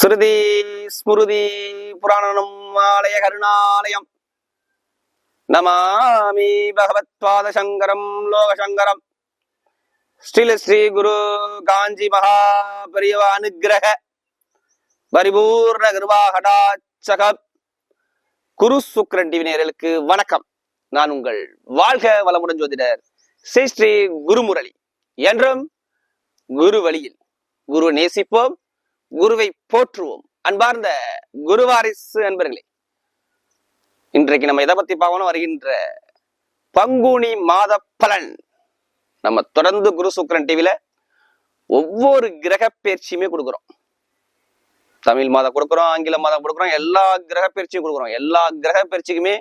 ஸ்ருதி ஸ்மிருதி புராணம் ஆலய கருணாலயம். நமாமி பகவத்பாத சங்கரம் லோகசங்கரம். ஸ்ரீல ஸ்ரீ குரு காஞ்சி மகா பெரியவ அனுகிரக பரிபூர்ண கிருபாகடாச்சக. குரு சுக்ரன் டிவி வணக்கம். நான் உங்கள் வாழ்க வளமுடன் ஜோதிடர் ஸ்ரீ ஸ்ரீ குருமுரளி. என்றும் குரு வழியில் குரு நேசிப்போம். குருவை போற்றுவோம். அன்பார்ந்த குருவாரிசு அன்பர்களே இன்றைக்கு நம்ம எதை பத்தி பார்க்கணும்? வருகின்ற பங்குனி மாத பலன். நம்ம தொடர்ந்து குரு சுக்கரன் டிவில ஒவ்வொரு கிரக பயிற்சியுமே கொடுக்குறோம். தமிழ் மாதம் கொடுக்குறோம் ஆங்கில மாதம் கொடுக்குறோம் எல்லா கிரக பயிற்சியும் கொடுக்குறோம். எல்லா கிரக பயிற்சிக்குமே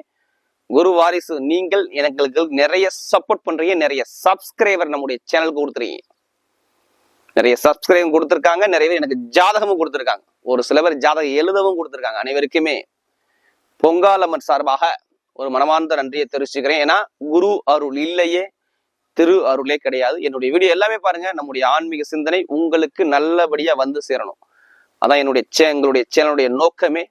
குரு வாரிசு நீங்கள் எனக்கு நிறைய சப்போர்ட் பண்றீங்க நிறைய சப்ஸ்கிரைபர் நம்முடைய சேனலுக்கு கொடுத்துறீங்க நிறைய சப்ஸ்கிரைப் கொடுத்துருக்காங்க. நிறைய பேர் எனக்கு ஜாதகமும் கொடுத்துருக்காங்க. ஒரு சில பேர் ஜாதகம் எழுதவும் கொடுத்துருக்காங்க அனைவருக்குமே. பொங்காலம்மன் சார்பாக ஒரு மனமார்ந்த நன்றியை தெரிவிச்சுக்கிறேன். ஏன்னா குரு அருள் இல்லையே திரு அருளே கிடையாது. என்னுடைய வீடியோ எல்லாமே பாருங்க. நம்முடைய ஆன்மீக சிந்தனை உங்களுக்கு நல்லபடியா வந்து சேரணும். அதான் என்னுடைய சே எங்களுடைய சேனலுடைய நோக்கமே.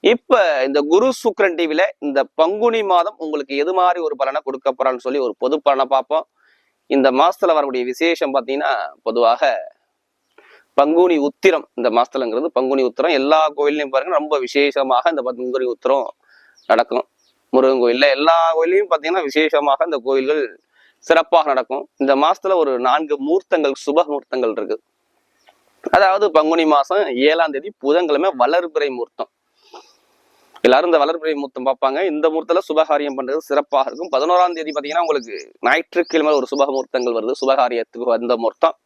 இப்ப இந்த குரு சுக்ரன் டிவில இந்த பங்குனி மாதம் உங்களுக்கு எது மாதிரி ஒரு பலனை கொடுக்க போறான்னு சொல்லி ஒரு பொது பலனை பார்ப்போம். இந்த மாசத்துல வரக்கூடிய விசேஷம் பார்த்தீங்கன்னா பொதுவாக பங்குனி உத்திரம். இந்த மாசத்துலங்கிறது பங்குனி உத்திரம். எல்லா கோயிலையும் பாருங்க ரொம்ப விசேஷமாக இந்த பங்குனி உத்திரம் நடக்கும். முருகன் கோயில்ல எல்லா கோயிலையும் பார்த்தீங்கன்னா விசேஷமாக இந்த கோயில்கள் சிறப்பாக நடக்கும். இந்த மாசத்துல ஒரு நான்கு மூர்த்தங்கள் சுப மூர்த்தங்கள் இருக்கு. அதாவது பங்குனி மாசம் ஏழாம் தேதி புதன்கிழமை வளர்பிறை மூர்த்தம். எல்லாரும் இந்த வளர்பிறை மூர்த்தம் பார்ப்பாங்க. இந்த முகூர்த்தத்தில் சுபகாரியம் பண்றது சிறப்பாக இருக்கும். பதினோராம் தேதி பாத்தீங்கன்னா உங்களுக்கு ஞாயிற்றுக்கிழமை ஒரு சுப வருது. சுபகாரியத்துக்கு வந்த முகூர்த்தம்.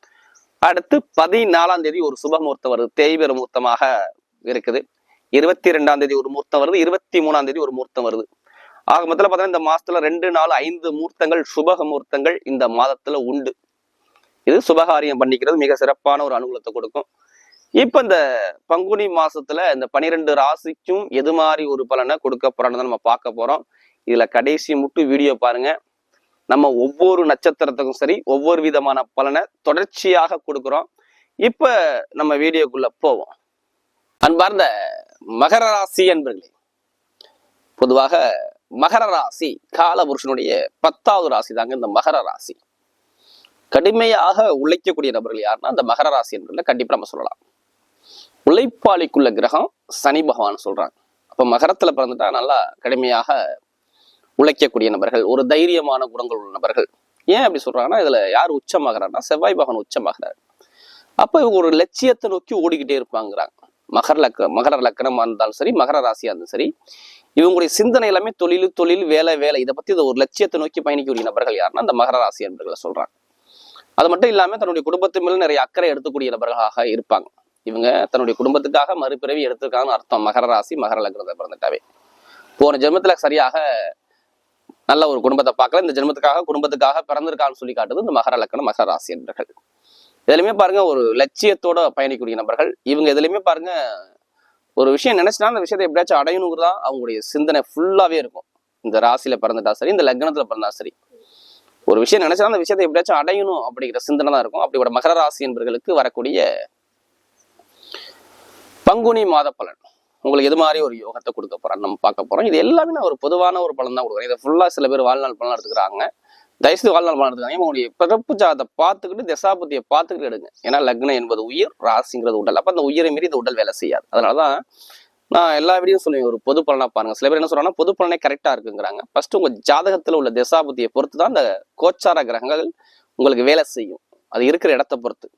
அடுத்து பதினாலாம் தேதி ஒரு சுப வருது. தேய்பெரு மூர்த்தமாக இருக்குது. இருபத்தி ரெண்டாம் தேதி ஒரு மூர்த்தம் வருது. இருபத்தி மூணாம் தேதி ஒரு மூர்த்தம் வருது. ஆக மொத்தத்தில் பார்த்தீங்கன்னா இந்த மாசத்துல ரெண்டு நாள் ஐந்து மூர்த்தங்கள் சுபக மூர்த்தங்கள் இந்த மாதத்துல உண்டு. இது சுபகாரியம் பண்ணிக்கிறது மிக சிறப்பான ஒரு அனுகூலத்தை கொடுக்கும். இப்ப இந்த பங்குனி மாசத்துல இந்த பனிரெண்டு ராசிக்கும் எது மாதிரி ஒரு பலனை கொடுக்க போறோம்னு நம்ம பார்க்க போறோம். இதுல கடைசி முட்டு வீடியோ பாருங்க. நம்ம ஒவ்வொரு நட்சத்திரத்துக்கும் சரி ஒவ்வொரு விதமான பலனை தொடர்ச்சியாக கொடுக்குறோம். இப்ப நம்ம வீடியோக்குள்ள போவோம். அன்பார்ந்த மகர ராசி என்பர்களே பொதுவாக மகர ராசி காலபுருஷனுடைய பத்தாவது ராசி தாங்க இந்த மகர ராசி. கடுமையாக உழைக்கக்கூடிய நபர்கள் யாருன்னா அந்த மகர ராசி என்பதில் கண்டிப்பாக நம்ம சொல்லலாம். உழைப்பாளிக்குள்ள கிரகம் சனி பகவான் சொல்றாங்க. அப்ப மகரத்துல பிறந்துட்டா நல்லா கடுமையாக உழைக்கக்கூடிய நபர்கள் ஒரு தைரியமான குணங்கள் உள்ள நபர்கள். ஏன் அப்படி சொல்றாங்கன்னா இதுல யார் உச்சமாகறாருன்னா செவ்வாய் பகவான் உச்சமாகிறார். அப்ப இவங்க ஒரு லட்சியத்தை நோக்கி ஓடிக்கிட்டே இருப்பாங்கிறாங்க. மகர லக்க மகர லக்கணமா இருந்தாலும் சரி மகர ராசியா இருந்தாலும் சரி இவங்களுடைய சிந்தனை எல்லாமே தொழில் தொழில் வேலை வேலை இதை பத்தி ஒரு லட்சியத்தை நோக்கி பயணிக்கக்கூடிய நபர்கள் யாருன்னா அந்த மகர ராசி என்பர்களை சொல்றாங்க. அது மட்டும் இல்லாம தன்னுடைய குடும்பத்து மேல நிறைய அக்கறை எடுத்துக்கூடிய நபர்களாக இருப்பாங்க. இவங்க தன்னுடைய குடும்பத்துக்காக மறுபிறவி எடுத்திருக்காங்கன்னு அர்த்தம். மகர ராசி மகர லக்னத்தை பிறந்துட்டாவே. போன ஜென்மத்துல சரியாக நல்ல ஒரு குடும்பத்தை பார்க்கல. இந்த ஜென்மத்துக்காக குடும்பத்துக்காக பிறந்திருக்கான்னு சொல்லி காட்டுது இந்த மகர லக்னம் மகர ராசி என்பர்கள். இதுலயுமே பாருங்க ஒரு லட்சியத்தோட பயணிக்கூடிய நபர்கள். இவங்க எதுலையுமே பாருங்க ஒரு விஷயம் நினைச்சுனா அந்த விஷயத்தை எப்படியாச்சும் அடையணுங்கிறதா அவங்களுடைய சிந்தனை ஃபுல்லாவே இருக்கும். இந்த ராசியில பிறந்துட்டா சரி இந்த லக்னத்துல பிறந்தா சரி. ஒரு விஷயம் நினைச்சா அந்த விஷயத்தை எப்படியாச்சும் அடையணும் அப்படிங்கிற சிந்தனை தான் இருக்கும். அப்படி மகர ராசி என்பர்களுக்கு வரக்கூடிய பங்குனி மாத பலன். உங்களுக்கு எது மாதிரி ஒரு யோகத்தை கொடுக்க போறோம் நம்ம பார்க்க போறோம். இது எல்லாமே நான் ஒரு பொதுவான ஒரு பலன் தான் கொடுக்குறேன். இதை ஃபுல்லா சில பேர் வாழ்நாள் பலன் எடுத்துக்கிறாங்க. தயவுசெய்து வாழ்நாள் பலன் எடுத்துக்காங்க உங்களுடைய பிறப்பு ஜாதத்தை பார்த்துக்கிட்டு தசாபதியை பார்த்துக்கிட்டு எடுங்க. ஏன்னா லக்னம் என்பது உயிர் ராசிங்கிறது உடல். அப்ப அந்த உயிரை மீறி இந்த உடல் வேலை செய்யாது. அதனாலதான் நான் எல்லா வீடியும் சொல்லுவேன். ஒரு பொது பலனா பாருங்க. சில பேர் என்ன சொல்றாங்கன்னா பொது பலனே கரெக்டா இருக்குங்கிறாங்க. ஃபர்ஸ்ட் உங்க ஜாதகத்துல உள்ள தசாபதியை பொறுத்து தான் அந்த கோச்சார கிரகங்கள் உங்களுக்கு வேலை செய்யும். அது இருக்கிற இடத்த பொறுத்து.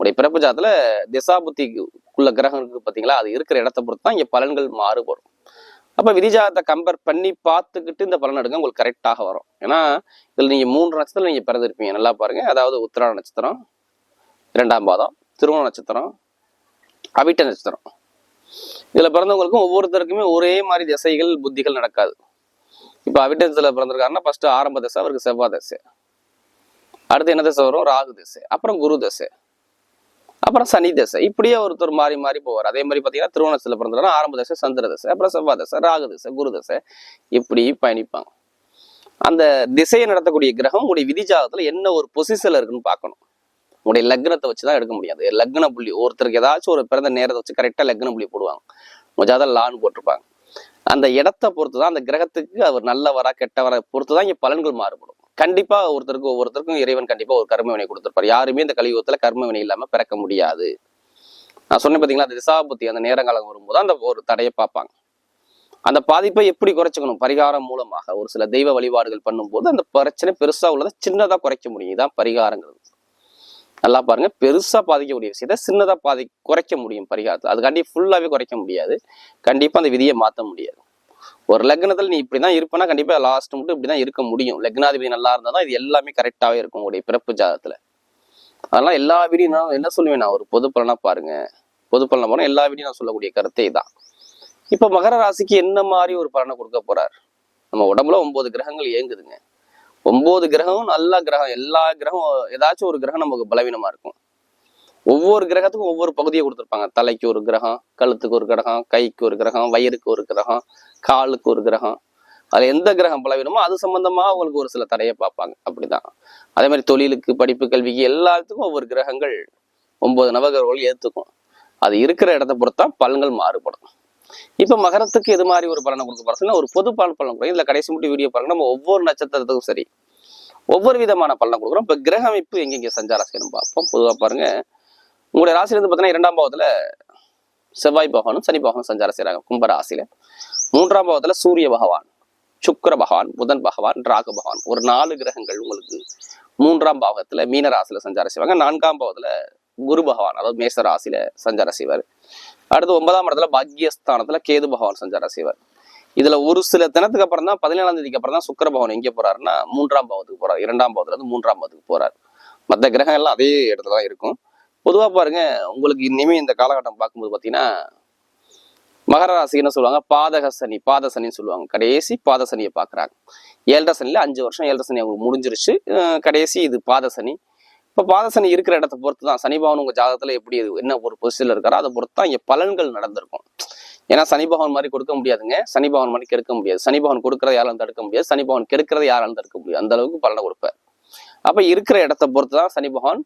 உடைய பிறப்பு ஜாதத்துல திசாபுத்திக்குள்ள கிரகம் இருக்குது பார்த்தீங்களா அது இருக்கிற இடத்த பொறுத்து தான் இங்கே பலன்கள் மாறுபடும். அப்போ விதிஜாதத்தை கம்பேர் பண்ணி பார்த்துக்கிட்டு இந்த பலன் எடுங்க உங்களுக்கு கரெக்டாக வரும். ஏன்னா இதில் நீங்கள் மூன்று நட்சத்திரம் நீங்கள் பிறந்திருப்பீங்க. நல்லா பாருங்க. அதாவது உத்திராட நட்சத்திரம் இரண்டாம் பாதம் திருவோண நட்சத்திரம் அவிட்ட நட்சத்திரம். இதில் பிறந்தவங்களுக்கும் ஒவ்வொருத்தருக்குமே ஒரே மாதிரி திசைகள் புத்திகள் நடக்காது. இப்போ அவிட்டத்துல பிறந்திருக்காருன்னா ஃபஸ்ட்டு ஆரம்ப தசை அவருக்கு செவ்வாய் தசை. அடுத்து என்ன தசை வரும்? ராகு தசை. அப்புறம் குரு தசை. அப்புறம் சனி தசை. இப்படியே ஒருத்தர் மாறி மாறி போவார். அதே மாதிரி பார்த்தீங்கன்னா திருவண்ணத்தில் பிறந்தவங்க ஆரம்ப தசை சந்திர தசை அப்புறம் செவ்வாய் தசை ராகு தசை குரு தசை இப்படி பயணிப்பாங்க. அந்த திசையை நடத்தக்கூடிய கிரகம் உங்களுடைய விதிஜாதத்துல என்ன ஒரு பொசிஷன்ல இருக்குன்னு பார்க்கணும். உங்களுடைய லக்னத்தை வச்சு தான் எடுக்க முடியாது லக்ன புள்ளி. ஒருத்தருக்கு ஏதாச்சும் ஒரு பிறந்த நேரத்தை வச்சு கரெக்டாக லக்ன புள்ளி போடுவாங்க. முஜாத லான்னு போட்டிருப்பாங்க. அந்த இடத்த பொறுத்து தான் அந்த கிரகத்துக்கு அவர் நல்லவரா கெட்டவரா பொறுத்து தான் இங்க பலன்கள் மாறுபடும். கண்டிப்பா ஒருத்தருக்கு ஒவ்வொருத்தருக்கும் இறைவன் கண்டிப்பா ஒரு கர்ம வினை கொடுத்திருப்பார். யாருமே இந்த கலியுகத்துல கர்ம வினை இல்லாம பிறக்க முடியாது. நான் சொன்னேன் பாத்தீங்களா அந்த திசாபுத்தி அந்த நேரங்காலம் வரும்போது அந்த ஒரு தடையை பார்ப்பாங்க. அந்த பாதிப்பை எப்படி குறைச்சிக்கணும்? பரிகாரம் மூலமாக ஒரு சில தெய்வ வழிபாடுகள் பண்ணும்போது அந்த பிரச்சனை பெருசா உள்ளதை சின்னதா குறைக்க முடியும். இதான் பரிகாரங்கிறது. நல்லா பாருங்க பெருசா பாதிக்கக்கூடிய விஷயத்த சின்னதா பாதி குறைக்க முடியும் பரிகாரத்தை. அதுக்காண்டி ஃபுல்லாவே குறைக்க முடியாது. கண்டிப்பா அந்த விதியை மாற்ற முடியாது. ஒரு லக்னத்துல நீ இப்படிதான் இருப்பனா கண்டிப்பா லாஸ்ட் மட்டும் இப்படிதான் இருக்க முடியும். லக்னாதிபதி நல்லா இருந்தா தான் இது எல்லாமே கரெக்டாவே இருக்கும் உங்களுடைய பிறப்பு ஜாதகத்துல. அதெல்லாம் எல்லா வீடியும் நான் என்ன சொல்லுவேன் நான்? ஒரு பொது பலனா பாருங்க. பொது பலனா எல்லா வீடியும் நான் சொல்லக்கூடிய கருத்தை தான் இப்ப மகர ராசிக்கு என்ன மாதிரி ஒரு பலனை கொடுக்க போறார்? நம்ம உடம்புல ஒன்பது கிரகங்கள் இயங்குதுங்க. ஒன்பது கிரகமும் நல்ல கிரகம். எல்லா கிரகம் ஏதாச்சும் ஒரு கிரகம் நமக்கு பலவீனமா இருக்கும். ஒவ்வொரு கிரகத்துக்கும் ஒவ்வொரு பகுதியை கொடுத்துருப்பாங்க. தலைக்கு ஒரு கிரகம் கழுத்துக்கு ஒரு கிரகம் கைக்கு ஒரு கிரகம் வயிறுக்கு ஒரு கிரகம் காலுக்கு ஒரு கிரகம் அதுல எந்த கிரகம் பலவீனமோ அது சம்பந்தமா அவங்களுக்கு ஒரு சில தடையை பார்ப்பாங்க. அப்படிதான். அதே மாதிரி தொழிலுக்கு படிப்பு கல்விக்கு எல்லாத்துக்கும் ஒவ்வொரு கிரகங்கள் ஒன்பது நவகிரகங்கள் ஏத்துக்கும். அது இருக்கிற இடத்த பொறுத்தான் பலன்கள் மாறுபடும். இப்போ மகரத்துக்கு எது மாதிரி ஒரு பலனை கொடுக்க போறோம். ஒரு பொது பலன் பலன் கொடுக்கும் இதில் கடைசி முட்டி வீடியோ பாருங்க. நம்ம ஒவ்வொரு நட்சத்திரத்துக்கும் சரி ஒவ்வொரு விதமான பலனை கொடுக்குறோம். இப்ப கிரக அமைப்பு எங்கெங்கே சஞ்சாரம் செய்யணும் பார்ப்போம். பொதுவா பாருங்க உங்களுடைய ராசியிலிருந்து பார்த்தீங்கன்னா இரண்டாம் பாவத்தில் செவ்வாய் பகவானும் சனி பகவானும் சஞ்சாரம் செய்கிறாங்க கும்ப ராசியில். மூன்றாம் பாவத்துல சூரிய பகவான் சுக்கர பகவான் புதன் பகவான் ராகு பகவான். ஒரு நாலு கிரகங்கள் உங்களுக்கு மூன்றாம் பாவத்துல மீனராசியில் சஞ்சாரம் செய்வாங்க. நான்காம் பாவத்துல குரு பகவான் அதாவது மேச ராசியில சஞ்சாரம் செய்வார். அடுத்து ஒன்பதாம் இடத்துல பாக்யஸ்தானத்துல கேது பகவான் சஞ்சாரம் செய்வார். இதுல ஒரு சில தினத்துக்கு அப்புறம் தான் பதினேழாம் தேதிக்கு அப்புறம் தான் சுக்கர பகவான் எங்கே போறாருன்னா மூன்றாம் பாவத்துக்கு போறாரு. இரண்டாம் பாவத்துல இருந்து மூன்றாம் பாவத்துக்கு போறாரு. மற்ற கிரகம் எல்லாம் அதே இடத்துல தான் இருக்கும். பொதுவா பாருங்க உங்களுக்கு இனிமே இந்த காலகட்டம் பார்க்கும்போது பாத்தீங்கன்னா மகர ராசி என்ன சொல்லுவாங்க? பாதக சனி. பாத சனின்னு சொல்லுவாங்க. கடைசி பாத சனியை பாக்குறாங்க ஏழரை சனியில் அஞ்சு வருஷம் ஏழரை சனி அவங்களுக்கு முடிஞ்சிருச்சு. கடைசி இது பாத சனி. இப்ப பாத சனி இருக்கிற இடத்த பொறுத்து தான் சனி பவன் உங்க ஜாதகத்தில் எப்படி இது என்ன ஒரு பொசிஷனில் இருக்காரோ அதை பொறுத்து தான் இங்க பலன்கள் நடந்திருக்கும். ஏன்னா சனி பகவான் மாதிரி கொடுக்க முடியாதுங்க. சனி பகவான் மாதிரி கெடுக்க முடியாது. சனி பகவான் கொடுக்கறத யாராலும் தடுக்க முடியாது. சனி பகவான் கெடுக்கிறத யாராலும் தடுக்க முடியாது. அந்த அளவுக்கு பலனை கொடுப்பார். அப்ப இருக்கிற இடத்த பொறுத்து தான் சனி பகவான்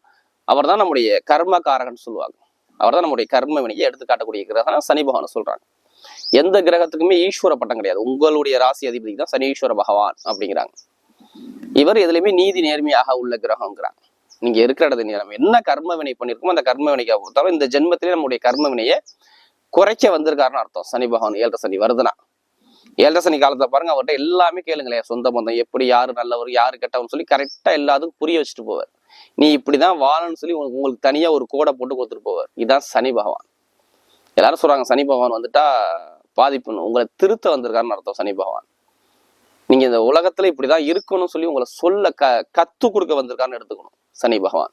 அவர் தான் நம்முடைய கர்ம காரகன் சொல்லுவாங்க. அவர் தான் நம்முடைய கர்ம வினையை எடுத்து காட்டக்கூடிய கிரகம் சனி பகவான் சொல்றாங்க. எந்த கிரகத்துக்குமே ஈஸ்வர பட்டம் கிடையாது. உங்களுடைய ராசி அதிபதிக்கு தான் சனீஸ்வர பகவான் அப்படிங்கிறாங்க. இவர் எதுலையுமே நீதி நேர்மையாக உள்ள கிரகங்கிறாங்க நீங்க இருக்கிற இடத்து நேரம் என்ன கர்ம வினை பண்ணிருக்கோமோ அந்த கர்ம வினைக்கு பொறுத்தாலும் இந்த ஜென்மத்திலே நம்முடைய கர்ம வினையை குறைக்க வந்திருக்காருன்னு அர்த்தம். சனி பகவான் ஏழரை சனி வருதுன்னா. ஏழரை சனி காலத்துல பாருங்க அவர்கிட்ட எல்லாமே கேளுங்களேன். சொந்த பந்தம் எப்படி யாரு நல்லவர் யாரு கெட்டவன்னு சொல்லி கரெக்டா எல்லாத்துக்கும் புரிய வச்சுட்டு போவார். நீ இப்படிதான் வாழன்னு சொல்லி உங்களுக்கு உங்களுக்கு தனியா ஒரு கோடை போட்டு கொடுத்துட்டு போவார். இதுதான் சனி பகவான். எல்லாரும் சொல்றாங்க சனி பகவான் வந்துட்டா பாதிப்புன்னு. உங்களை திருத்த வந்திருக்காருன்னு அர்த்தம் சனி பகவான். நீங்க இந்த உலகத்துல இப்படிதான் இருக்கணும்னு சொல்லி உங்களை சொல்ல க கத்து கொடுக்க வந்திருக்காருன்னு எடுத்துக்கணும் சனி பகவான்.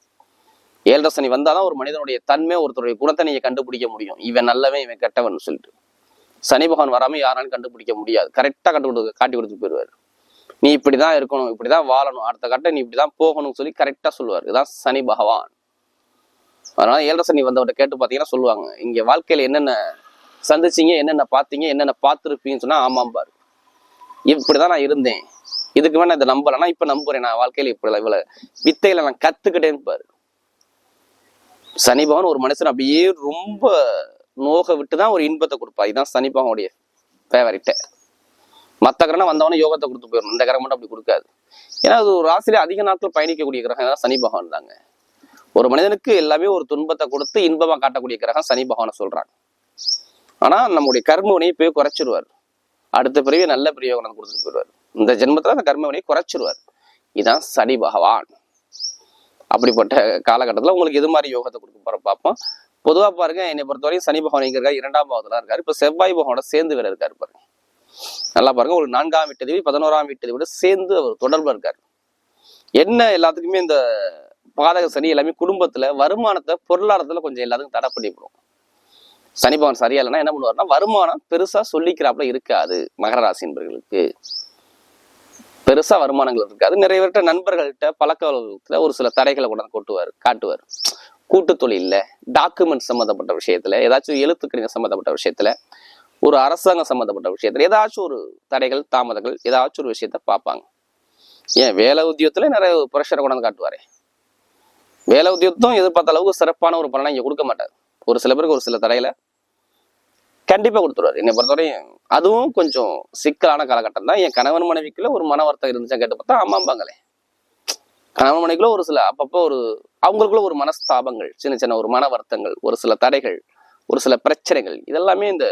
ஏழரை சனி வந்தாதான் ஒரு மனிதனுடைய தன்மை ஒருத்தருடைய குணத்தை நீங்க கண்டுபிடிக்க முடியும். இவன் நல்லவன் இவன் கெட்டவன் சொல்லிட்டு. சனி பகவான் வராம யாராலும் கண்டுபிடிக்க முடியாது. கரெக்டா கண்டுபிடி காட்டி கொடுத்து போயிடுவாரு நீ இப்படிதான் இருக்கணும் இப்படிதான் வாழணும். அடுத்த கட்டம் நீ இப்படிதான் போகணும்னு சொல்லி கரெக்டா சொல்லுவார். இதுதான் சனி பகவான். அதனால ஏழரை சனி வந்தவர்கிட்ட கேட்டு பாத்தீங்கன்னா சொல்லுவாங்க. இங்க வாழ்க்கையில என்னென்ன சந்திச்சீங்க என்னென்ன பார்த்தீங்க என்னென்ன பார்த்துருப்பீங்கன்னு சொன்னா ஆமாம் பாரு இப்படிதான் நான் இருந்தேன். இதுக்கு வேணா இதை நம்பலைன்னா இப்ப நம்புறேன் நான் வாழ்க்கையில இப்படி இவ்வளவு. வித்தையில நான் கத்துக்கிட்டேன்னு பாரு. சனி பகவான் ஒரு மனுஷன் அப்படியே ரொம்ப நோக விட்டுதான் ஒரு இன்பத்தை கொடுப்பா இதுதான் சனி பகவானுடைய ஃபேவரிட்ட மற்ற கிரகம் வந்தவனே யோகத்தை கொடுத்து போயிடும் இந்த கிரகம் மட்டும் அப்படி கொடுக்காது. ஏன்னா அது ஒரு ராசியில அதிக நாட்கள் பயணிக்கக்கூடிய கிரகம். சனி பகவான் தாங்க. ஒரு மனிதனுக்கு எல்லாமே ஒரு துன்பத்தை கொடுத்து இன்பமா காட்டக்கூடிய கிரகம் சனி பகவானை சொல்றாங்க. ஆனா நம்முடைய கர்மவினையை போய் குறைச்சிருவார். அடுத்த பிறவி நல்ல பிரயோகம் கொடுத்துட்டு போயிடுவார். இந்த ஜென்மத்துல அந்த கர்மவினையை குறைச்சிருவார். இதான் சனி பகவான். அப்படிப்பட்ட காலகட்டத்துல உங்களுக்கு எது மாதிரி யோகத்தை கொடுக்க போற பார்ப்போம். பொதுவா பாருங்க என்னை பொறுத்தவரையும் சனி பகவான் எங்க இருக்காரு இரண்டாம் பாவத்துல இருக்காரு. இப்ப செவ்வாய் பகவானோட சேர்ந்து வேற இருக்காரு பாருங்க. நல்லா பாருங்க. ஒரு நான்காம் வீட்டதிபதி பதினோராம் வீட்டதிபதி சேர்ந்து அவர் தொடர்பு இருக்காரு. என்ன எல்லாத்துக்குமே இந்த பாதக சனி எல்லாமே குடும்பத்துல வருமானத்தை பொருளாதாரத்துல கொஞ்சம் எல்லாத்துக்கும் தடை பண்ணிவிடும். சனி பகவான் சரியா இல்லைன்னா என்ன பண்ணுவாருன்னா வருமானம் பெருசா சொல்லிக்கிறாப்புல இருக்காது மகர ராசி என்பவர்களுக்கு பெருசா வருமானங்கள் இருக்காது. நிறைய பேர்கிட்ட நண்பர்கள்ட்ட பழக்க வழக்கத்துல ஒரு சில தடைகளை கொண்டாந்து கொட்டுவார் காட்டுவார். கூட்டு தொழில்ல டாக்குமெண்ட் சம்மந்தப்பட்ட விஷயத்துல ஏதாச்சும் எழுத்துக்கணிங்க சம்மந்தப்பட்ட விஷயத்துல ஒரு அரசாங்கம் சம்மந்தப்பட்ட விஷயத்தில் ஏதாச்சும் ஒரு தடைகள் தாமதங்கள் ஏதாச்சும் ஒரு விஷயத்த பார்ப்பாங்க. ஏன்? வேலை உத்தியோகத்துல நிறைய ப்ரெஷரை கொண்டாந்து காட்டுவாரே. வேலை உத்தியோகத்தும் எதிர்பார்த்த அளவுக்கு சிறப்பான ஒரு பலனை இங்க கொடுக்க மாட்டார். ஒரு சில பேருக்கு ஒரு சில தடையில கண்டிப்பா கொடுத்துருவாரு. என்னை பொறுத்தவரையும் அதுவும் கொஞ்சம் சிக்கலான காலகட்டம் தான். என் கணவன் மனைவிக்குள்ள ஒரு மன வருத்தம் இருந்துச்சா கேட்டு பார்த்தா அம்மாம்பாங்களே கணவன் மனைவிக்குள்ள ஒரு சில அப்பப்போ ஒரு அவங்களுக்குள்ள ஒரு மனஸ்தாபங்கள் சின்ன சின்ன ஒரு மன வருத்தங்கள் ஒரு சில தடைகள் ஒரு சில பிரச்சனைகள் இதெல்லாமே இந்த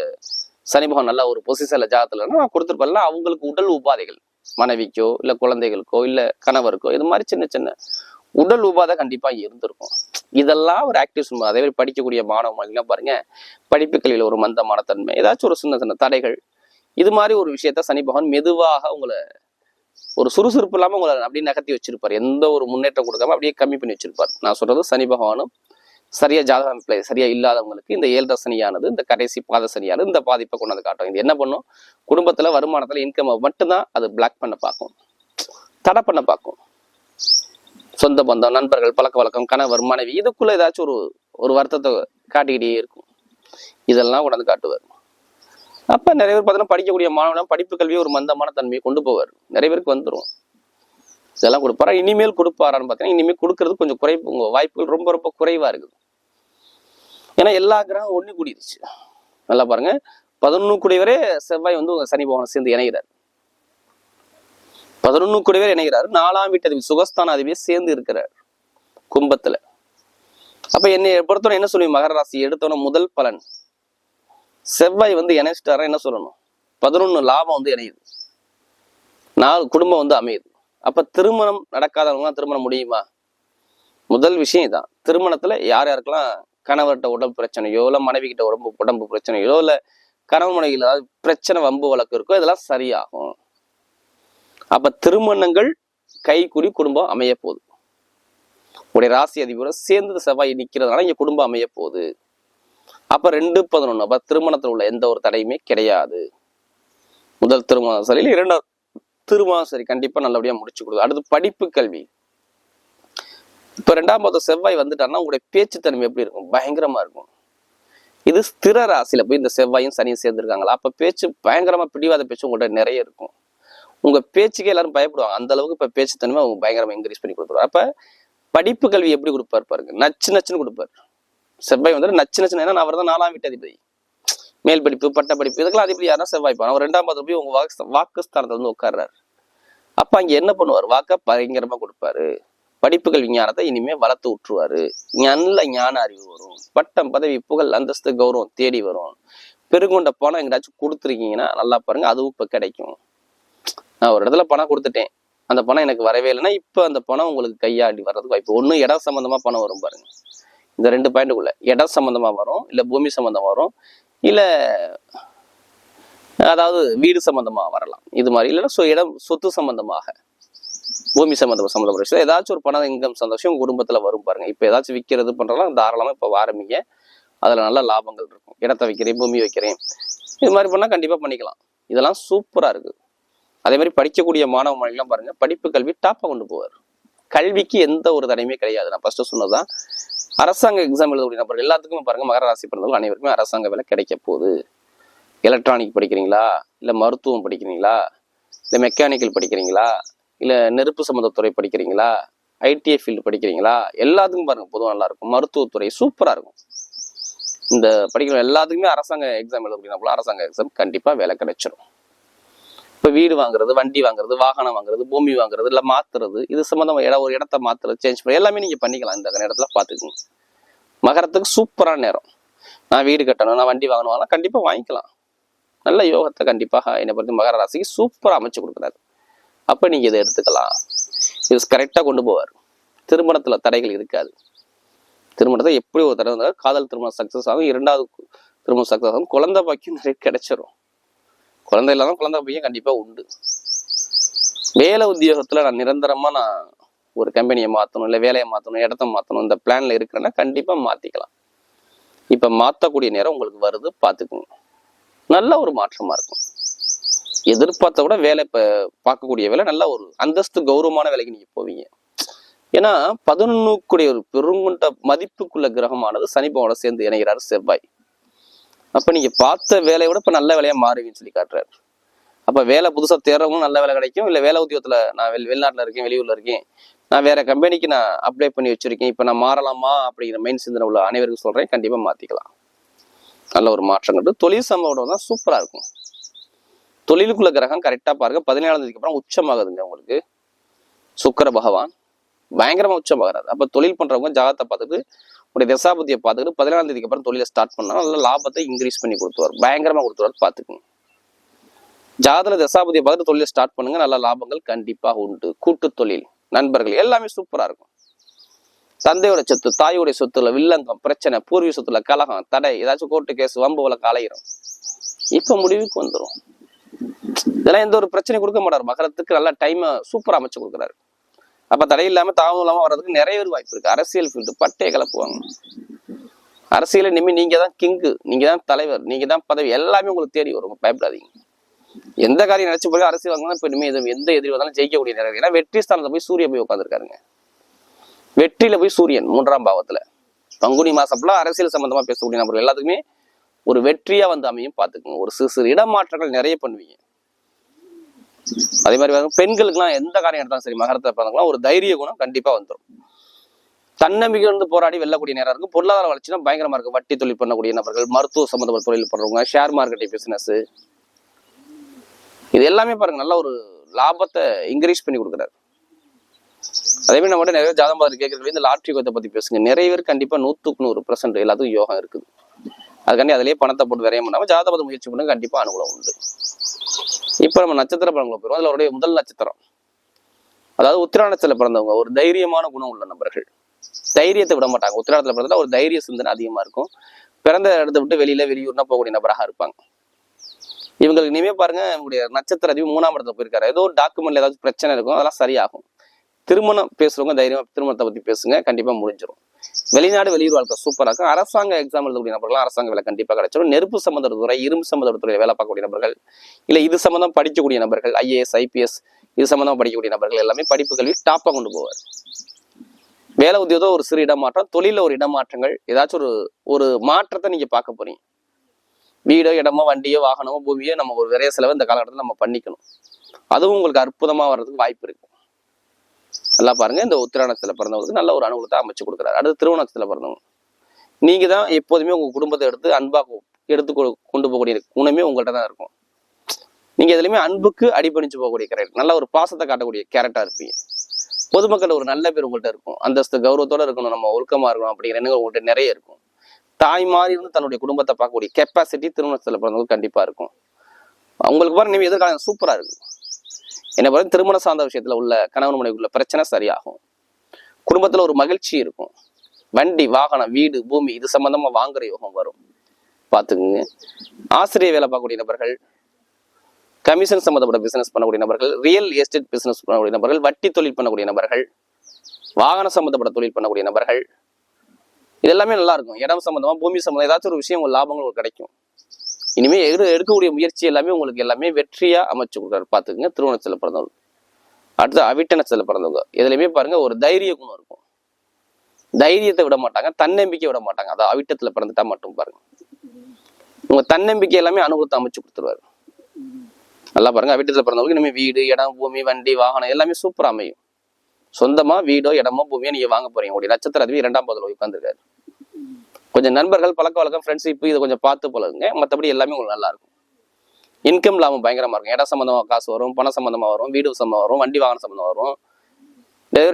சனி பகவான் நல்ல ஒரு பொசிஷன்ல ஜாகத்துல நான் கொடுத்துருப்பேன்ல அவங்களுக்கு உடல் உபாதைகள் மனைவிக்கோ இல்ல குழந்தைகளுக்கோ இல்ல கணவருக்கோ இது மாதிரி சின்ன சின்ன உடல் உபாதை கண்டிப்பா இருந்திருக்கும். இதெல்லாம் ஒரு ஆக்டிவ் சும்மா அதே மாதிரி படிக்கக்கூடிய மாணவ மாணவிகள்லாம் பாருங்க படிப்பு ஒரு மந்தமான தன்மை ஏதாச்சும் ஒரு சின்ன சின்ன தடைகள் இது மாதிரி ஒரு விஷயத்த சனி பகவான் மெதுவாக உங்களை ஒரு சுறுசுறுப்பு இல்லாமல் உங்களை அப்படியே நகர்த்தி வச்சிருப்பார். எந்த ஒரு முன்னேற்றம் கொடுக்காம அப்படியே கம்மி பண்ணி வச்சிருப்பார். நான் சொல்றது சனி பகவானும் சரியா ஜாதகம் அமைப்புல சரியா இல்லாதவங்களுக்கு இந்த ஏழரை சனியானது இந்த கடைசி பாத சனியானது இந்த பாதிப்பை கொண்டு வந்து காட்டும். இது என்ன பண்ணும்? குடும்பத்துல வருமானத்துல இன்கம் மட்டும்தான் அது பிளாக் பண்ண பார்க்கும். தடை பண்ண பார்க்கும். சொந்த பந்தம் நண்பர்கள் பழக்க வழக்கம் கணவர் மனைவி இதுக்குள்ள ஏதாச்சும் ஒரு ஒரு வருத்தத்தை காட்டிக்கிட்டே இருக்கும். இதெல்லாம் கொண்டாந்து காட்டுவார். அப்ப நிறைய பேர் பார்த்தீங்கன்னா படிக்கக்கூடிய மாணவனும் படிப்பு கல்வியை ஒரு மந்தமான தன்மையை கொண்டு போவார். நிறைய பேருக்கு வந்துடும் இதெல்லாம் கொடுப்பாரா? இனிமேல் கொடுப்பாரான்னு பார்த்தீங்கன்னா இனிமேல் கொடுக்கறது கொஞ்சம் குறை உங்க வாய்ப்புகள் ரொம்ப ரொம்ப குறைவா இருக்குது. ஏன்னா எல்லா கிரகம் ஒன்று கூடிடுச்சு நல்லா பாருங்க. பதினொன்னு கூடியவரே செவ்வாய் வந்து உங்க சனி பகவானை சேர்ந்து இணைகிறார். பதினொன்னு கூடியவர் இணைகிறார். நாலாம் வீட்டு அதிபதி சுகஸ்தான அதிபதி சேர்ந்து இருக்கிறார். கும்பத்துல. அப்ப என்னை பொறுத்தவரை என்ன சொல்லுவீங்க மகர ராசி எடுத்தவன முதல் பலன். செவ்வாய் வந்து இணைச்சிட்டாரா என்ன சொல்லணும்? பதினொன்னு லாபம் வந்து இணையுது. நாலு குடும்பம் வந்து அமையுது. அப்ப திருமணம் நடக்காதவங்க திருமணம் முடியுமா? முதல் விஷயம் இதான். திருமணத்துல யார் யாருக்கெல்லாம் கணவர்கிட்ட உடம்பு பிரச்சனையோ இல்ல மனைவி கிட்ட உடம்பு உடம்பு பிரச்சனையோ இல்ல கணவன் மனைவியில் ஏதாவது பிரச்சனை வம்பு வழக்கு இருக்கோ இதெல்லாம் சரியாகும். அப்ப திருமணங்கள் கைக்குறி குடும்பம் அமைய போகுது உடைய ராசி அதிபரோட சேர்ந்து செவ்வாய் நிற்கிறதுனால இங்க குடும்பம் அமைய போகுது அப்ப ரெண்டு பதினொன்று அப்ப திருமணத்துல உள்ள எந்த ஒரு தடையுமே கிடையாது. முதல் திருமணம் சரி இரண்டாவது திருமணம் சரி கண்டிப்பா நல்லபடியா முடிச்சு கொடுக்கும் அடுத்து படிப்பு கல்வி. இப்போ ரெண்டாம் பாதம் செவ்வாய் வந்துட்டான்னா உங்களுடைய பேச்சுத்தன்மை எப்படி இருக்கும்? பயங்கரமா இருக்கும். இது ஸ்திர ராசியில போய் இந்த செவ்வாயும் சனியும் சேர்ந்துருக்காங்களா? அப்ப பேச்சு பயங்கரமா பிடிவாத பேச்சு உங்கள்கிட்ட நிறைய இருக்கும். உங்க பேச்சுக்கே எல்லாரும் பயப்படுவாங்க. அந்த அளவுக்கு இப்ப பேச்சுத்தன்மை அவங்க பயங்கரமா இன்க்ரீஸ் பண்ணி கொடுத்துருவாங்க. அப்ப படிப்பு கல்வி எப்படி கொடுப்பாரு பாருங்க. நச்சு நச்சுன்னு கொடுப்பாரு. செவ்வாய் வந்து நச்சு நச்சுன்னு ஏன்னா அவர் தான் நாலாம் வீட்டு அதிபதி. மேல் படிப்பு பட்ட படிப்பு இதுக்கெல்லாம் அதிபதி யாருன்னா செவ்வாய் பான் அவர் ரெண்டாம் பாதம் போய் உங்க வாக்கு வாக்குஸ்தானத்துல வந்து உட்கார்றாரு. அப்ப அங்க என்ன பண்ணுவார்? வாக்க பயங்கரமா கொடுப்பாரு. படிப்புகள் விஞ்ஞானத்தை இனிமே வளர்த்து விட்டுருவாரு நல்ல ஞான அறிவு வரும். பட்டம் பதவி புகழ் அந்தஸ்து கௌரவம் தேடி வரும். பெருங்கொண்ட பணம் எங்கேயாச்சும் கொடுத்துருக்கீங்கன்னா நல்லா பாருங்க அதுவும் இப்ப கிடைக்கும். நான் ஒரு இடத்துல பணம் கொடுத்துட்டேன். அந்த பணம் எனக்கு வரவே இல்லைன்னா இப்போ அந்த பணம் உங்களுக்கு கையாடி வர்றதுக்கு வாய்ப்பு. ஒன்றும் இடம் சம்மந்தமாக பணம் வரும் பாருங்க. இந்த ரெண்டு பாயிண்ட்டுக்குள்ள இடம் சம்மந்தமாக வரும் இல்லை பூமி சம்மந்தமாக வரும் இல்லை அதாவது வீடு சம்மந்தமாக வரலாம். இது மாதிரி இல்லைன்னா சொ- இடம் சொத்து சம்மந்தமாக பூமி சம்பந்தம் சம்மந்தப்பட்ட விஷயம். ஏதாச்சும் ஒரு பணம் இன்கம் சந்தோஷம் குடும்பத்தில் வரும் பாருங்க. இப்போ ஏதாச்சும் விற்கிறது பண்ணுறலாம் தாராளமாக இப்போ ஆரம்பிங்க அதில் நல்ல லாபங்கள் இருக்கும். இடத்த வைக்கிறேன் பூமி வைக்கிறேன். இது மாதிரி பண்ணால் கண்டிப்பாக பண்ணிக்கலாம். இதெல்லாம் சூப்பராக இருக்கு. அதே மாதிரி படிக்கக்கூடிய மாணவ மாணவிகள்லாம் பாருங்க படிப்பு கல்வி டாப்பாக கொண்டு போவார். கல்விக்கு எந்த ஒரு தடையுமே கிடையாது. நான் ஃபஸ்ட்டு சொன்னதுதான். அரசாங்க எக்ஸாம் எழுதக்கூடிய நபர்கள் எல்லாத்துக்குமே பாருங்க மகர ராசி பிறந்தவர்கள் அனைவருக்குமே அரசாங்க வேலை கிடைக்க போகுது. எலக்ட்ரானிக் படிக்கிறீங்களா? இல்லை மருத்துவம் படிக்கிறீங்களா? இல்லை மெக்கானிக்கல் படிக்கிறீங்களா? இல்லை நெருப்பு சம்மந்தத்துறை படிக்கிறீங்களா? ஐடிஐ ஃபீல்டு படிக்கிறீங்களா? எல்லாத்துக்கும் பாருங்கள் பொதுவாக நல்லாயிருக்கும். மருத்துவத்துறை சூப்பராக இருக்கும். இந்த படிக்கிற எல்லாத்துக்குமே அரசாங்க எக்ஸாம் எழுதக்கூடிய அரசாங்க எக்ஸாம் கண்டிப்பாக வேலை கிடைச்சிடும் இப்போ வீடு வாங்குறது வண்டி வாங்குறது வாகனம் வாங்குறது பூமி வாங்குறது இல்லை மாற்றுறது இது சம்மந்தமாக இடம் ஒரு இடத்த மாற்றுறது சேஞ்ச் பண்ணி எல்லாமே நீங்கள் பண்ணிக்கலாம் இந்த நேரத்தில் பார்த்துக்கோங்க. மகரத்துக்கு சூப்பரான நேரம். நான் வீடு கட்டணும் நான் வண்டி வாங்கணும் கண்டிப்பாக வாங்கிக்கலாம். நல்ல யோகத்தை கண்டிப்பாக என்னை பொறுத்து மகர ராசிக்கு சூப்பராக அமைச்சு கொடுக்குறாரு. அப்போ நீங்கள் இதை எடுத்துக்கலாம். இது கரெக்டாக கொண்டு போவார். திருமணத்தில் தடைகள் இருக்காது. திருமணத்தை எப்படி ஒரு தடவை இருந்தாலும் காதல் திருமணம் சக்ஸஸ் ஆகும். இரண்டாவது திருமணம் சக்ஸஸ் ஆகும். குழந்தை பாக்கியம் நிறைய கிடைச்சிரும். குழந்தை இல்லாமல் குழந்தை பையன் கண்டிப்பாக உண்டு. வேலை உத்தியோகத்தில் நான் நிரந்தரமாக நான் ஒரு கம்பெனியை மாற்றணும் இல்லை வேலையை மாற்றணும் இடத்த மாற்றணும் இந்த பிளானில் இருக்கிறேன்னா கண்டிப்பாக மாற்றிக்கலாம் இப்போ மாற்றக்கூடிய நேரம் உங்களுக்கு வருது பார்த்துக்குங்க. நல்ல ஒரு மாற்றமாக இருக்கும். எதிர்பார்த்த கூட வேலை இப்போ பார்க்கக்கூடிய வேலை நல்ல ஒரு அந்தஸ்து கௌரவமான வேலைக்கு நீங்க போவீங்க. ஏன்னா பதினொன்னுக்குடைய ஒரு பெருங்குண்ட மதிப்புக்குள்ள கிரகமானது சனி சேர்ந்து இணைகிறார் செவ்வாய். அப்ப நீங்க பார்த்த வேலையை விட இப்ப நல்ல வேலையா மாறுவீங்கன்னு சொல்லி காட்டுறாரு. அப்ப வேலை புதுசா தேர்றவங்களும் நல்ல வேலை கிடைக்கும். இல்ல வேலை உத்தியோகத்துல நான் வெளி வெளிநாட்டுல இருக்கேன் வெளியூர்ல இருக்கேன். நான் வேற கம்பெனிக்கு நான் அப்ளை பண்ணி வச்சிருக்கேன். இப்போ நான் மாறலாமா அப்படிங்கிற மெயின் சிந்தனை உள்ள அனைவருக்கும் சொல்றேன். கண்டிப்பா மாத்திக்கலாம். நல்ல ஒரு மாற்றம் கண்டு தொழில் சம்பவம் தான் சூப்பரா இருக்கும். தொழிலுக்குள்ள கிரகம் கரெக்டா பாருங்க. பதினேழாம் தேதிக்கு அப்புறம் உச்சமாகுதுங்க உங்களுக்கு. சுக்கர பகவான் பயங்கரமா உச்சமாகிறாரு. அப்ப தொழில் பண்றவங்க ஜாகத்தை பார்த்துட்டு உடைய தசாபதியை பார்த்துட்டு பதினேழாம் தேதிக்கு அப்புறம் தொழிலை ஸ்டார்ட் பண்ணா நல்ல லாபத்தை இன்க்ரீஸ் பண்ணி கொடுத்துருவார். பயங்கரமா கொடுத்துருவார் பார்த்துக்குங்க. ஜாதல தசாபதியை பார்த்துட்டு தொழிலை ஸ்டார்ட் பண்ணுங்க. நல்ல லாபங்கள் கண்டிப்பா உண்டு. கூட்டு தொழில் நண்பர்கள் எல்லாமே சூப்பரா இருக்கும். தந்தையோட சொத்து தாயோட சொத்துல வில்லங்கம் பிரச்சனை பூர்வீக சொத்துல கலகம் தடை ஏதாச்சும் கோர்ட்டு கேஸ் வம்பு வழக்கு அலையிடும் இப்ப முடிவுக்கு வந்துடும் இதெல்லாம் எந்த ஒரு பிரச்சனையும் கொடுக்க மாட்டார். மகரத்துக்கு நல்லா டைமை சூப்பராக அமைச்சு கொடுக்குறாரு. அப்போ தடை இல்லாமல் தாமதம் இல்லாமல் வர்றதுக்கு நிறைய பேர் வாய்ப்பு இருக்கு. அரசியல் ஃபீல்டு பட்டையை கலப்புவாங்க. அரசியல நிம்மி நீங்கள் தான் கிங்கு நீங்கள் தான் தலைவர் நீங்க தான் பதவி எல்லாமே உங்களுக்கு தேடி வரும். பயப்படாதீங்க. எந்த காரியம் நினைச்சு போய் அரசியல் வாங்கினா இப்போ இனிமே எதுவும் எந்த எதிரி வந்தாலும் ஜெயிக்கக்கூடிய நேரம். ஏன்னா வெற்றி ஸ்தானத்தில் போய் சூரியன் போய் உட்காந்துருக்காருங்க வெற்றியில போய் சூரியன் மூன்றாம் பாவத்துல. பங்குனி மாசம் ஃபுல்லா அரசியல் சம்பந்தமா பேசக்கூடிய நபர்கள் எல்லாத்துக்குமே ஒரு வெற்றியா வந்து அமையும் பாத்துக்கோங்க ஒரு சிறு சிறு இடமாற்றங்கள் நிறைய பண்ணுவீங்க. அதே மாதிரி பெண்களுக்குலாம் எந்த காரியம் எடுத்தாலும் சரி மகரத்தை பிறந்தவங்களாம் ஒரு தைரிய குணம் கண்டிப்பா வந்துடும் தன்னம்பிக்கை வந்து போராடி வெல்லக்கூடிய நேரம் இருக்கும். பொருளாதார வளர்ச்சினா பயங்கரமா இருக்கும். வட்டி தொழில் பண்ணக்கூடிய நபர்கள் மருத்துவ சம்பந்தப்பட்ட தொழில் பண்றவங்க ஷேர் மார்க்கெட்டிங் பிசினஸ் இது எல்லாமே பாருங்க நல்ல ஒரு லாபத்தை இன்க்ரீஸ் பண்ணி கொடுக்குறாரு. அதே மாதிரி நம்ம நிறைய ஜாதம் பாதி கேட்கறது இந்த லாட்ரி கோத்தை பத்தி பேசுங்க. நிறைய பேர் கண்டிப்பா நூத்துக்கு நூறு பர்சன்ட் எல்லாத்துக்கும் யோகம் இருக்குது. அதுக்காண்டி அதிலேயே பணத்தை போட்டு விரையம் பண்ணாம ஜாதகத்தை முயற்சி பண்ணுங்க கண்டிப்பா அனுகூலம் உண்டு. இப்ப நம்ம நட்சத்திர பலன்களை போயிடும் அதில் அவருடைய முதல் நட்சத்திரம். அதாவது உத்திராணத்தில் பிறந்தவங்க ஒரு தைரியமான குணம் உள்ள நபர்கள். தைரியத்தை விட மாட்டாங்க. உத்திராணத்தில் பிறந்தா ஒரு தைரிய சிந்தனை அதிகமா இருக்கும். பிறந்த இடத்தை விட்டு வெளியில வெளியூர்னா போகக்கூடிய நபராக இருப்பாங்க. இவங்களுக்கு இனிமே பாருங்க இவங்களுடைய நட்சத்திர அதிபதி மூணாம் இடத்துல போயிருக்காரு. ஏதோ ஒரு டாக்குமெண்ட்ல ஏதாவது பிரச்சனை இருக்கும் அதெல்லாம் சரியாகும். திருமணம் பேசுறவங்க தைரியமா திருமணத்தை பத்தி பேசுங்க கண்டிப்பா முடிஞ்சிடும் வெளிநாடு வெளியூர் வாழ்க்கை சூப்பராக இருக்கும் அரசாங்க எக்ஸாம் எழுதக்கூடிய நபர்கள் அரசாங்க வேலை கண்டிப்பா கிடைச்சிடும் நெருப்பு சம்பந்த துறை இரும்பு சம்பந்த வேலை பார்க்கக்கூடிய நபர்கள் இல்ல இது சம்மந்தம் படிக்கக்கூடிய நபர்கள் ஐஏஎஸ் ஐபிஎஸ் இது சம்பந்தமா படிக்கக்கூடிய நபர்கள் எல்லாமே படிப்பு கல்வி டாப்பாக கொண்டு போவார். வேலை உத்தியோகம் ஒரு சிறு இடமாற்றம் தொழில ஒரு இடமாற்றங்கள் ஏதாச்சும் ஒரு ஒரு மாற்றத்தை நீங்க பார்க்க போறீங்க. வீடோ இடமோ வண்டியோ வாகனமோ பூமியோ நம்ம ஒரு விரைய செலவு இந்த காலகட்டத்தில் நம்ம பண்ணிக்கணும். அதுவும் உங்களுக்கு அற்புதமா வர்றதுக்கு வாய்ப்பு இருக்கு. நல்லா பாருங்க. இந்த உத்திராணத்தில் பிறந்தவங்களுக்கு நல்ல ஒரு அனுகூலத்தை அமைச்சு கொடுக்குறாரு. அடுத்து திருவண்ணத்துல பிறந்தவங்க. நீங்க தான் எப்போதுமே உங்க குடும்பத்தை எடுத்து அன்பா எடுத்து கொண்டு போகக்கூடிய குணமே உங்கள்கிட்ட தான் இருக்கும். நீங்க எதுலையுமே அன்புக்கு அடிபணிச்சு போகக்கூடிய கேரக்டர் நல்ல ஒரு பாசத்தை காட்டக்கூடிய கேரக்டா இருப்பீங்க. பொதுமக்கள் ஒரு நல்ல பேர் உங்கள்கிட்ட இருக்கும். அந்தஸ்து கௌரவத்தோட இருக்கணும். நம்ம ஒழுக்கமா இருக்கணும் அப்படிங்கிற எண்ணங்கள் உங்கள்கிட்ட நிறைய இருக்கும். தாய் மாதிரி இருந்து தன்னுடைய குடும்பத்தை பார்க்கக்கூடிய கெப்பாசிட்டி திருமணத்தில் பிறந்தவங்களுக்கு கண்டிப்பா இருக்கும். உங்களுக்கு பாருங்க நீங்க எதிர்காலம் சூப்பரா இருக்கும் என்ன பாருங்க திருமண சார்ந்த விஷயத்துல உள்ள கணவன் மனைவிக்குள்ள பிரச்சனை சரியாகும். குடும்பத்துல ஒரு மகிழ்ச்சி இருக்கும். வண்டி வாகனம் வீடு பூமி இது சம்பந்தமா வாங்குற யோகம் வரும். பார்த்துக்குங்க. ஆசிரியர் வேலை பார்க்கக்கூடிய நபர்கள் கமிஷன் சம்பந்தப்பட்ட பிசினஸ் பண்ணக்கூடிய நபர்கள் ரியல் எஸ்டேட் பிசினஸ் பண்ணக்கூடிய நபர்கள் வட்டி தொழில் பண்ணக்கூடிய நபர்கள் வாகன சம்பந்தப்பட்ட தொழில் பண்ணக்கூடிய நபர்கள் இதெல்லாமே நல்லா இருக்கும். இடம் சம்பந்தமா பூமி சம்பந்தம் ஏதாச்சும் ஒரு விஷயம் லாபங்கள் கிடைக்கும். இனிமே எடு எடுக்கக்கூடிய முயற்சி எல்லாமே உங்களுக்கு எல்லாமே வெற்றியா அமைச்சு கொடுக்குறாரு. பாத்துக்கங்க திருவண்ணத்துல பிறந்தவங்க. அடுத்து அவிட்டனத்துல பிறந்தவங்க. எதுலையுமே பாருங்க ஒரு தைரிய குணம் இருக்கும். தைரியத்தை விட மாட்டாங்க தன்னம்பிக்கை விட மாட்டாங்க. அதாவது அவிட்டத்துல பிறந்துட்டா மட்டும் பாருங்க. உங்க தன்னம்பிக்கை எல்லாமே அனுகூலத்தை அமைச்சு கொடுத்துருவாரு. நல்லா பாருங்க அவிட்டத்துல பிறந்தவங்களுக்கு இனிமே வீடு இடம் பூமி வண்டி வாகனம் எல்லாமே சூப்பரா அமையும். சொந்தமா வீடோ இடமோ பூமியோ நீங்க வாங்க போறீங்க. உங்களுடைய நட்சத்திர அதுவே இரண்டாம் பதில் உட்காந்துருக்காரு கொஞ்சம் நண்பர்கள் பழக்க வழக்கம் ஃப்ரெண்ட்ஷிப் இதை கொஞ்சம் பார்த்து பழகுங்க. மற்றபடி எல்லாமே உங்களுக்கு நல்லா இருக்கும். இன்கம் லாபம் பயங்கரமாக இருக்கும். இடம் சம்மந்தமாக காசு வரும் பணம் சம்மந்தமாக வரும் வீடு சம்மந்தம் வரும் வண்டி வாகனம் சம்மந்தம் வரும்.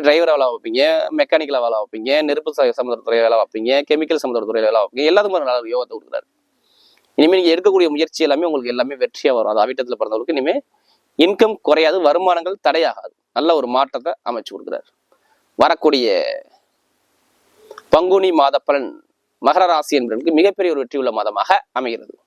டிரைவரா வேலை வைப்பீங்க மெக்கானிக்கலா வேலை வைப்பீங்க நெருப்பு சம்மந்தத்துறை வேலை வைப்பீங்க கெமிக்கல் சம்மந்தத்துறை துறை வேலை வைப்பீங்க எல்லாத்துக்கும் ஒரு நல்ல யோகத்தை கொடுக்குறாரு. இனிமேல் நீங்கள் எடுக்கக்கூடிய முயற்சி எல்லாமே உங்களுக்கு எல்லாமே வெற்றியாக வரும். அது அவிட்டத்தில் பிறந்தவங்களுக்கு இனிமேல் இன்கம் குறையாது வருமானங்கள் தடையாகாது. நல்ல ஒரு மாற்றத்தை அமைச்சு கொடுக்குறாரு. வரக்கூடிய பங்குனி மாத பலன் மகர ராசி என்பவர்களுக்கு மிகப்பெரிய ஒரு வெற்றியுள்ள மாதமாக அமைகிறது.